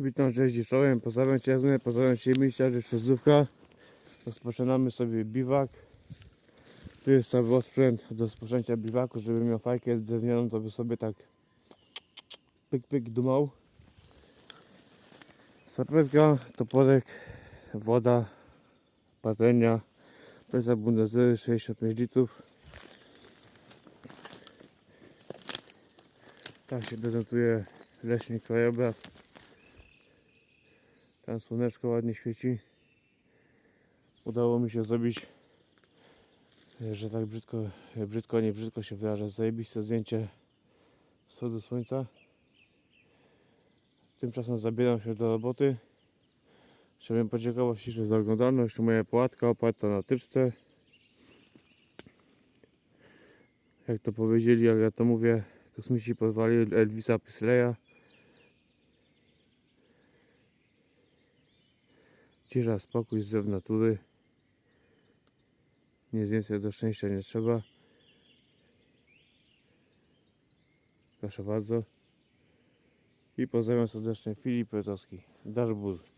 Witam, cześć i pozdrawiam Cię Jazmy, pozdrawiam Cię Micia, że Trzozdówka. Rozpoczynamy sobie biwak. Tu jest cały osprzęt do rozpoczęcia biwaku, żeby miał fajkę drewnianą, to by sobie tak pyk pyk dumał. Sapetka, toporek, woda, patelnia, presja bundezery 65 litrów. Tak się prezentuje leśny krajobraz. Tam słoneczko ładnie świeci. Udało mi się zrobić, e, że tak brzydko, e, brzydko, nie brzydko się wyraża, zajebiste zdjęcie wschodu słońca. Tymczasem zabieram się do roboty. Chciałbym podziękować Ci za oglądalność. Moja płatka oparta na tyczce. Jak to powiedzieli, jak ja to mówię, kosmici pozwali Elvisa Presleya. Cisza, spokój, zew natury. Nic więcej do szczęścia nie trzeba. Proszę bardzo. I pozdrawiam serdecznie Filip Petowski. Dasz bór.